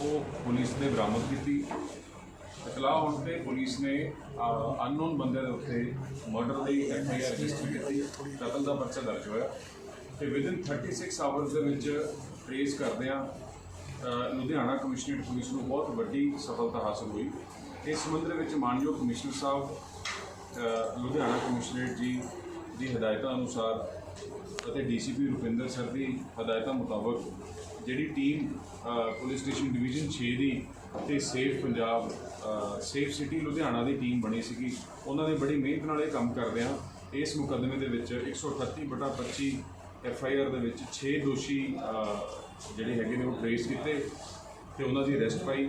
ਉਹ ਪੁਲਿਸ ਨੇ ਬਰਾਮਦ ਕੀਤੀ। ਇਤਲਾਹ ਹੋਣ ਤੇ ਪੁਲਿਸ ਨੇ ਅਨਨੋਨ ਬੰਦੇ ਦੇ ਉੱਤੇ ਮਰਡਰ ਦੀ ਐਫ ਆਈ ਆਰ ਰਜਿਸਟਰ ਕੀਤੀ। ਕਤਲ ਦਾ ਪਰਚਾ ਦਰਜ ਹੋਇਆ। ਤੇ ਵਿਦਿਨ 36 ਆਵਰਸ ਦੇ ਵਿੱਚ ਟ੍ਰੇਸ ਕਰਦਿਆਂ ਅ, ਲੁਧਿਆਣਾ ਕਮਿਸ਼ਨਰੇਟ ਪੁਲਿਸ ਨੂੰ ਬਹੁਤ ਵੱਡੀ ਸਫਲਤਾ ਹਾਸਲ ਹੋਈ। ਇਸ ਸੰਬੰਧ ਦੇ ਵਿੱਚ ਮਾਨਯੋਗ ਕਮਿਸ਼ਨਰ ਸਾਹਿਬ ਲੁਧਿਆਣਾ ਕਮਿਸ਼ਨਰੇਟ ਜੀ ਦੀ ਹਦਾਇਤਾਂ ਅਨੁਸਾਰ ਅਤੇ ਡੀਸੀਪੀ ਰੁਪਿੰਦਰ ਸਰ ਦੀ ਹਦਾਇਤਾਂ ਮੁਤਾਬਕ ਜਿਹੜੀ ਟੀਮ ਪੁਲਿਸ ਸਟੇਸ਼ਨ ਡਿਵੀਜ਼ਨ 6 ਦੀ ਤੇ safe Punjab safe city Ludhiana ਦੀ ਟੀਮ ਬਣੀ ਸੀਗੀ, ਉਹਨਾਂ ਨੇ ਬੜੀ ਮਿਹਨਤ ਨਾਲ ਇਹ ਕੰਮ ਕਰਦਿਆਂ ਇਸ ਮੁਕੱਦਮੇ ਦੇ ਵਿੱਚ 138 ਬਟਾ 25 ਐਫ ਆਈ ਆਰ ਦੇ ਵਿੱਚ 6 ਦੋਸ਼ੀ ਜਿਹੜੇ ਹੈਗੇ ਨੇ ਉਹ ਟ੍ਰੇਸ ਕੀਤੇ ਤੇ ਉਹਨਾਂ ਦੀ ਅਰੈਸਟ ਪਾਈ।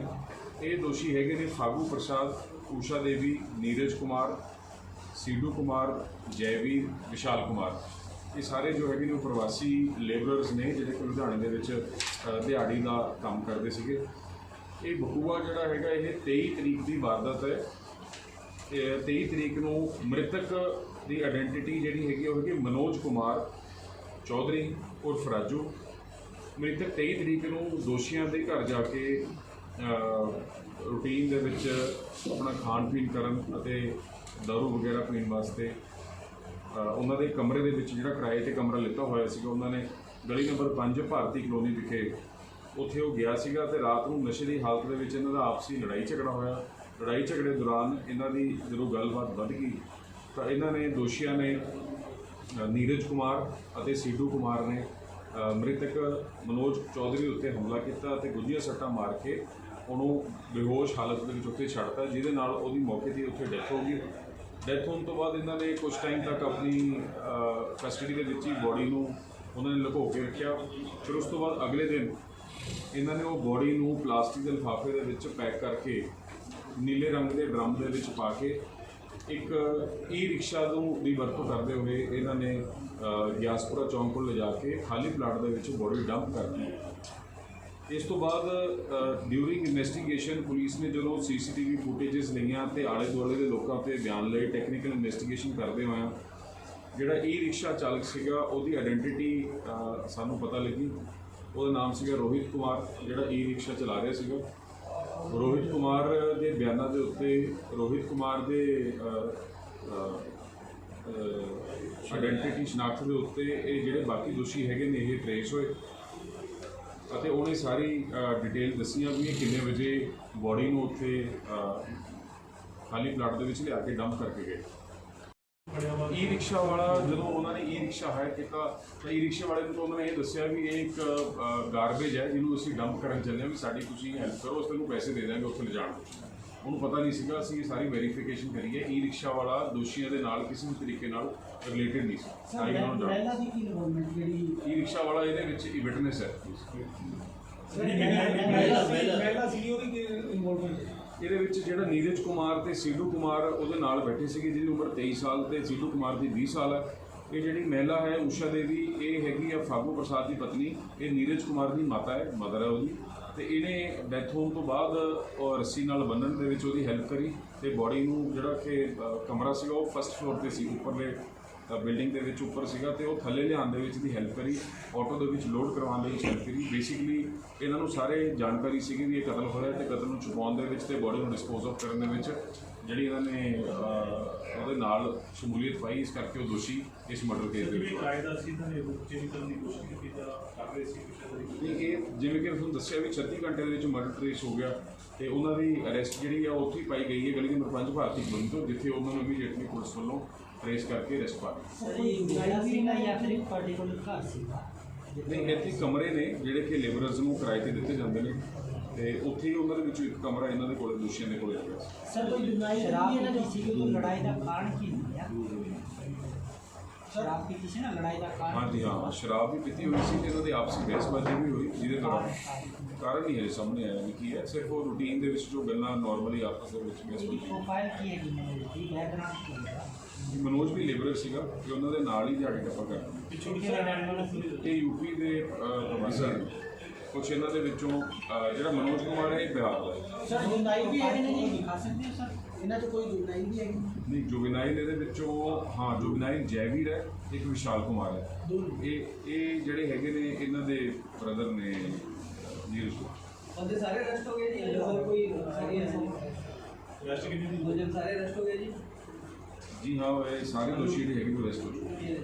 ਇਹ ਦੋਸ਼ੀ ਹੈਗੇ ਨੇ ਫਾਗੂ ਪ੍ਰਸਾਦ, ਊਸ਼ਾ ਦੇਵੀ, ਨੀਰਜ ਕੁਮਾਰ ਸੀਡੂ ਕੁਮਾਰ ਜੈਵੀਰ ਵਿਸ਼ਾਲ ਕੁਮਾਰ। ਇਹ ਸਾਰੇ ਜੋ ਹੈਗੇ ਨੇ ਉਹ ਪ੍ਰਵਾਸੀ ਲੇਬਰਰਸ ਨੇ ਜਿਹੜੇ ਕਿ ਲੁਧਿਆਣੇ ਦੇ ਵਿੱਚ ਅ, ਦਿਹਾੜੀ ਦਾ ਕੰਮ ਕਰਦੇ ਸੀਗੇ। ਇਹ ਬਕੂਆ ਜਿਹੜਾ ਹੈਗਾ ਇਹ 23 ਤਰੀਕ ਦੀ ਵਾਰਦਾਤ ਹੈ। ਇਹ 23 ਤਰੀਕ ਨੂੰ ਮ੍ਰਿਤਕ ਦੀ ਆਇਡੈਂਟੀਟੀ ਜਿਹੜੀ ਹੈਗੀ ਉਹ ਹੈਗੀ ਮਨੋਜ ਕੁਮਾਰ ਚੌਧਰੀ ਉਰਫ ਰਾਜੂ। ਮ੍ਰਿਤਕ 23 ਤਰੀਕ ਨੂੰ ਦੋਸ਼ੀਆਂ ਦੇ ਘਰ ਜਾ ਕੇ ਰੂਟੀਨ ਦੇ ਵਿੱਚ ਆਪਣਾ ਖਾਣ ਪੀਣ ਕਰਨ ਅਤੇ ਦਾਰੂ ਵਗੈਰਾ ਪੀਣ ਵਾਸਤੇ ਉਹਨਾਂ ਦੇ ਕਮਰੇ ਦੇ ਵਿੱਚ ਜਿਹੜਾ ਕਿਰਾਏ ਤੇ ਕਮਰਾ ਲਿੱਤਾ ਹੋਇਆ ਸੀਗਾ ਉਹਨਾਂ ਨੇ ਗਲੀ ਨੰਬਰ 5 ਭਾਰਤੀ ਕਲੋਨੀ ਵਿਖੇ ਉੱਥੇ ਉਹ ਗਿਆ ਸੀਗਾ ਤੇ ਰਾਤ ਨੂੰ ਨਸ਼ੇ ਦੀ ਹਾਲਤ ਦੇ ਵਿੱਚ ਇਹਨਾਂ ਦਾ ਆਪਸੀ ਲੜਾਈ ਝਗੜਾ ਹੋਇਆ ਲੜਾਈ ਝਗੜੇ ਦੌਰਾਨ ਇਹਨਾਂ ਦੀ ਜਦੋਂ ਗੱਲਬਾਤ ਵੱਧ ਗਈ ਤਾਂ ਇਹਨਾਂ ਨੇ ਦੋਸ਼ੀਆਂ ਨੇ ਨੀਰਜ ਕੁਮਾਰ ਅਤੇ ਸੀਡੂ ਕੁਮਾਰ ਨੇ ਮ੍ਰਿਤਕ ਮਨੋਜ ਚੌਧਰੀ ਉੱਤੇ ਹਮਲਾ ਕੀਤਾ ਅਤੇ ਗੁੱਝੀਆਂ ਸੱਟਾਂ ਮਾਰ ਕੇ ਉਹਨੂੰ ਬੇਹੋਸ਼ ਹਾਲਤ ਦੇ ਵਿੱਚ ਉੱਥੇ ਛੱਡਤਾ ਜਿਹਦੇ ਨਾਲ ਉਹਦੀ ਮੌਕੇ ਤੇ ਉੱਥੇ ਡੈਥ ਹੋ ਗਈ ਡੈਥ ਹੋਣ ਤੋਂ ਬਾਅਦ ਇਹਨਾਂ ਨੇ ਕੁਝ ਟਾਈਮ ਤੱਕ ਆਪਣੀ ਕਸਟਡੀ ਦੇ ਵਿੱਚ ਹੀ ਬੋਡੀ ਨੂੰ ਉਹਨਾਂ ਨੇ ਲੁਕੋ ਕੇ ਰੱਖਿਆ। ਫਿਰ ਉਸ ਤੋਂ ਬਾਅਦ ਅਗਲੇ ਦਿਨ ਇਹਨਾਂ ਨੇ ਉਹ ਬੋਡੀ ਨੂੰ ਪਲਾਸਟਿਕ ਦੇ ਲਿਫਾਫੇ ਦੇ ਵਿੱਚ ਪੈਕ ਕਰਕੇ ਨੀਲੇ ਰੰਗ ਦੇ ਡਰਮ ਦੇ ਵਿੱਚ ਪਾ ਕੇ ਇੱਕ ਈ ਰਿਕਸ਼ਾ ਨੂੰ ਦੀ ਵਰਤੋਂ ਕਰਦੇ ਹੋਏ ਇਹਨਾਂ ਨੇ ਗਿਆਸਪੁਰਾ ਚੌਂਕ ਕੋਲ ਲਿਜਾ ਕੇ ਖਾਲੀ ਪਲਾਟ ਦੇ ਵਿੱਚ ਬੋਡੀ ਡੰਪ ਕਰ ਦਿੱਤੀ। ਇਸ ਤੋਂ ਬਾਅਦ ਡਿਊਰਿੰਗ ਇਨਵੈਸਟੀਗੇਸ਼ਨ ਪੁਲਿਸ ਨੇ ਜਦੋਂ ਸੀਸੀਟੀਵੀ ਫੁਟੇजेस ਲਈਆਂ ਤੇ ਆਲੇ ਦੁਆਲੇ ਦੇ ਲੋਕਾਂ ਤੇ ਬਿਆਨ ਲਏ ਟੈਕਨੀਕਲ ਇਨਵੈਸਟੀਗੇਸ਼ਨ ਕਰਦੇ ਹੋਇਆ ਜਿਹੜਾ ਈ ਰਿਕਸ਼ਾ ਚਾਲਕ ਸੀਗਾ, ਉਹਦੀ ਆਇਡੈਂਟੀਟੀ ਸਾਨੂੰ ਪਤਾ ਲੱਗੀ। ਉਹਦਾ ਨਾਮ ਸੀਗਾ ਰੋਹਿਤ ਕੁਮਾਰ, ਜਿਹੜਾ ਈ ਰਿਕਸ਼ਾ ਚਲਾ ਰਿਹਾ ਸੀਗਾ। ਰੋਹਿਤ ਕੁਮਾਰ ਦੇ ਬਿਆਨਾਂ ਦੇ ਉੱਤੇ, ਰੋਹਿਤ ਕੁਮਾਰ ਦੇ ਆਇਡੈਂਟੀਟੀ ਸ਼ਨਾਖਤ ਦੇ ਉੱਤੇ ਇਹ ਜਿਹੜੇ ਬਾਕੀ ਦੋਸ਼ੀ ਹੈਗੇ ਨੇ, ਇਹ ਟ੍ਰੇਸ ਹੋਏ। ਅਤੇ ਉਹਨੇ ਸਾਰੀ ਡਿਟੇਲ ਦੱਸੀਆਂ ਵੀ ਇਹ ਕਿੰਨੇ ਵਜੇ ਬੋਡੀ ਨੂੰ ਉੱਥੇ ਖਾਲੀ ਪਲਾਟ ਦੇ ਵਿੱਚ ਲਿਆ ਕੇ ਡੰਪ ਕਰਕੇ ਗਏ। ਈ ਰਿਕਸ਼ਾ ਵਾਲਾ ਜਦੋਂ ਉਹਨਾਂ ਨੇ ਈ ਰਿਕਸ਼ਾ ਹਾਇਰ ਕੀਤਾ, ਤਾਂ ਈ ਰਿਕਸ਼ਾ ਵਾਲੇ ਨੂੰ ਤਾਂ ਉਹਨਾਂ ਨੇ ਇਹ ਦੱਸਿਆ ਵੀ ਇਹ ਇੱਕ ਗਾਰਬੇਜ ਹੈ ਜਿਹਨੂੰ ਅਸੀਂ ਡੰਪ ਕਰਨ ਚੱਲੇ ਹਾਂ ਵੀ ਸਾਡੀ ਤੁਸੀਂ ਹੈਲਪ ਕਰੋ, ਅਸੀਂ ਤੁਹਾਨੂੰ ਪੈਸੇ ਦੇ ਦਾਂਗੇ ਉੱਥੇ ਲਿਜਾਣ ਨੂੰ ਉਹਨੂੰ ਪਤਾ ਨਹੀਂ ਸੀਗਾ ਅਸੀਂ ਇਹ ਸਾਰੀ ਵੈਰੀਫਿਕੇਸ਼ਨ ਕਰੀਏ। ਈ ਰਿਕਸ਼ਾ ਵਾਲਾ ਦੋਸ਼ੀਆਂ ਦੇ ਨਾਲ ਕਿਸੇ ਵੀ ਤਰੀਕੇ ਨਾਲ ਰਿਲੇਟਡ ਨਹੀਂ ਸੀ। ਤਾਂ ਹੀ ਉਹਨਾਂ ਨੂੰ ਜਾਣ ਪਹਿਲਾਂ ਦੀ ਕੀ ਇਨਵੋਲਵਮੈਂਟ ਜਿਹੜੀ ਈ ਰਿਕਸ਼ਾ ਵਾਲਾ ਇਹਦੇ ਵਿੱਚ ਹੀ ਵਿਟਨੈਸ ਹੈ। ਪਹਿਲਾਂ ਸੀ ਉਹਦੀ ਕੀ ਇਨਵੋਲਵਮੈਂਟ ਇਹਦੇ ਵਿੱਚ ਜਿਹੜਾ ਨੀਰਜ ਕੁਮਾਰ ਤੇ ਸੀਡੂ ਕੁਮਾਰ ਉਹਦੇ ਨਾਲ ਬੈਠੇ ਸੀਗੇ ਜਿਹਦੀ ਉਮਰ 23 ਸਾਲ ਤੇ ਸੀਡੂ ਕੁਮਾਰ ਦੀ 20 ਸਾਲ ਹੈ। ਇਹ ਜਿਹੜੀ ਮਹਿਲਾ ਹੈ ਊਸ਼ਾ ਦੇਵੀ ਇਹ ਹੈਗੀ ਆ ਫਾਗੂ ਪ੍ਰਸਾਦ ਦੀ ਪਤਨੀ। ਇਹ ਨੀਰਜ ਕੁਮਾਰ ਦੀ ਮਾਤਾ ਹੈ ਮਦਰ ਹੈ ਉਹਦੀ। ਤੇ ਇਹਨੇ ਡੈਥ ਹੋਣ ਤੋਂ ਬਾਅਦ ਉਹ ਰੱਸੀ ਨਾਲ ਬੰਨਣ ਦੇ ਵਿੱਚ ਉਹਦੀ ਹੈਲਪ ਕਰੀ ਤੇ ਬੋਡੀ ਨੂੰ ਜਿਹੜਾ ਕਿ ਕਮਰਾ ਸੀਗਾ ਉਹ ਫਸਟ ਫਲੋਰ ਤੇ ਸੀ, ਉੱਪਰਲੇ ਬਿਲਡਿੰਗ ਦੇ ਵਿੱਚ ਉੱਪਰ ਸੀਗਾ ਤੇ ਉਹ ਥੱਲੇ ਲਿਆਉਣ ਦੇ ਵਿੱਚ ਦੀ ਹੈਲਪ ਕਰੀ ਆਟੋ ਦੇ ਵਿੱਚ ਲੋਡ ਕਰਵਾਉਣ ਦੇ ਵਿੱਚ ਹੈਲਪ ਕਰੀ ਬੇਸਿਕਲੀ ਇਹਨਾਂ ਨੂੰ ਸਾਰੇ ਜਾਣਕਾਰੀ ਸੀਗੀ ਵੀ ਇਹ ਕਤਲ ਹੋਇਆ ਤੇ ਕਤਲ ਨੂੰ ਛੁਪਾਉਣ ਦੇ ਵਿੱਚ ਤੇ ਬੋਡੀ ਨੂੰ ਡਿਸਪੋਜ਼ ਆਫ ਕਰਨ ਦੇ ਵਿੱਚ ਜਿਹੜੀ ਇਹਨਾਂ ਨੇ ਉਹਦੇ ਨਾਲ ਸ਼ਮੂਲੀਅਤ ਪਾਈ ਇਸ ਕਰਕੇ ਉਹ ਦੋਸ਼ੀ ਇਸ ਮਰਡਰ ਕੇਸ ਦੇ ਵਿੱਚ। ਕਾਇਦਾ ਸੀ ਤਾਂ ਇਹ ਬੱਚੇ ਨਿਕਲਣ ਦੀ ਕੋਸ਼ਿਸ਼ ਕੀਤੀ ਜਾਂ ਕਰ ਰਹੇ ਸੀ ਕੁਛ ਇਦਾਂ ਦੀ ਨਹੀਂ, ਇਹ ਜਿਵੇਂ ਕਿ ਤੁਹਾਨੂੰ ਦੱਸਿਆ ਵੀ 36 ਘੰਟੇ ਦੇ ਵਿੱਚ ਮਰਡਰ ਟ੍ਰੇਸ ਹੋ ਗਿਆ ਤੇ ਉਹਨਾਂ ਦੀ ਅਰੈਸਟ ਜਿਹੜੀ ਆ ਉੱਥੇ ਹੀ ਪਾਈ ਗਈ ਹੈ ਗਲੀ ਨੰਬਰ 5 ਭਾਰਤੀ ਕਲੋਨੀ ਤੋਂ ਜਿੱਥੇ ਉਹਨਾਂ ਨੂੰ ਇਮੀਡੀਏਟਲੀ ਪੁਲਿਸ ਵੱਲੋਂ ਟ੍ਰੇਸ ਕਰਕੇ ਅਰੈਸਟ ਪਾ ਜਾਂ ਫਿਰ ਇੱਕ ਪਾਰਟਿਕੂਲਰ ਘਰ ਸੀ ਨਹੀਂ ਇੱਥੇ ਕਮਰੇ ਨੇ ਜਿਹੜੇ ਕਿ ਲੇਬਰਰਸ ਨੂੰ ਕਿਰਾਏ ਤੇ ਦਿੱਤੇ ਜਾਂਦੇ ਨੇ। ਤੇ ਉੱਥੇ ਹੀ ਉਹਨਾਂ ਦੇ ਵਿੱਚੋਂ ਇੱਕ ਕਮਰਾ ਇਹਨਾਂ ਦੇ ਕੋਲ ਦੋਸ਼ੀਆਂ ਦੇ ਕੋਲ ਸੀ ਸਰ ਕੋਈ ਦੁਨਾਈ ਸ਼ਰਾਬ ਇਹਨਾਂ ਦੀ ਸੀ ਕੋਈ ਲੜਾਈ ਦਾ ਕਾਰਨ ਕੀ ਨਿਕਲਿਆ ਸ਼ਰਾਬ ਪੀਤੀ ਸੀ ਨਾ ਲੜਾਈ ਦਾ ਕਾਰਨ ਹਾਂਜੀ ਹਾਂ ਸ਼ਰਾਬ ਵੀ ਪੀਤੀ ਹੋਈ ਸੀ ਤੇ ਇਹਨਾਂ ਦੀ ਆਪਸੀ ਬਹਿਸਬਾਜ਼ੀ ਵੀ ਹੋਈ ਜਿਹਦੇ ਕਾਰਨ ਕਾਰਨ ਨਹੀਂ ਹਜੇ ਸਾਹਮਣੇ ਆਇਆ ਨਹੀਂ ਕੀ ਹੈ। ਸਿਰਫ ਉਹ ਰੂਟੀਨ ਦੇ ਵਿੱਚ ਜੋ ਗੱਲਾਂ ਨਾਰਮਲੀ ਆਪਸ ਦੇ ਵਿੱਚ ਬਹਿਸਬਾਜ਼ੀ ਪ੍ਰੋਫਾਈਲ ਕੀ ਹੈ ਜੀ ਦੀ? ਬੈਕਗ੍ਰਾਉਂਡ ਕੀ ਹੈ ਮਨੋਜ ਵੀ ਲੇਬਰਰ ਸੀਗਾ ਕਿ ਉਹਨਾਂ ਦੇ ਨਾਲ ਹੀ ਦਿਹਾੜੀ ਟੱਪਾ ਕਰਦਾ। ਇਹ ਯੂਪੀ ਦੇ ਅਹ, ਕੁਛ ਇਹਨਾਂ ਦੇ ਵਿੱਚੋਂ ਅਹ, ਜਿਹੜਾ ਮਨੋਜ ਕੁਮਾਰ ਹੈ ਇਹ ਬਿਹਾਰ ਦਾ ਹੈ। ਸਰ ਦੁਨਾਈ ਵੀ ਹੈ ਨੇ ਜੀ ਦਿਖਾ ਸਕਦੇ ਹੋ ਸਰ? ਇਹਨਾਂ 'ਚ ਕੋਈ ਦੁਨਾਈ ਵੀ ਹੈ ਨਹੀਂ ਜੁਗਨਾਈਲ ਇਹਦੇ ਵਿੱਚੋਂ ਹਾਂ ਜੁਗਨਾਈਲ ਜੈਵੀਰ ਹੈ ਇੱਕ ਵਿਸ਼ਾਲ ਕੁਮਾਰ ਹੈ। ਇਹ ਇਹ ਜਿਹੜੇ ਹੈਗੇ ਨੇ ਇਹਨਾਂ ਦੇ ਬ੍ਰਦਰ ਨੇ ਅਹ, ਨੀਰਜ ਕੁਮਾਰ ਬੰਦੇ ਸਾਰੇ ਅਰੈਸਟ ਹੋ ਗਏ ਜੀ? ਸਰ ਕੋਈ ਸਾਰੀ ਰੈਸਟ ਕਿੰਨੀ ਸਾਰੇ ਅਰੈਸਟ ਹੋ ਗਏ ਜੀ? ਜੀ ਹਾਂ ਇਹ ਸਾਰੇ ਦੋਸ਼ੀ ਜਿਹੜੇ ਹੈਗੇ ਉਹ ਅਰੈਸਟ ਹੋ ਚੁੱਕੇ ਇਹ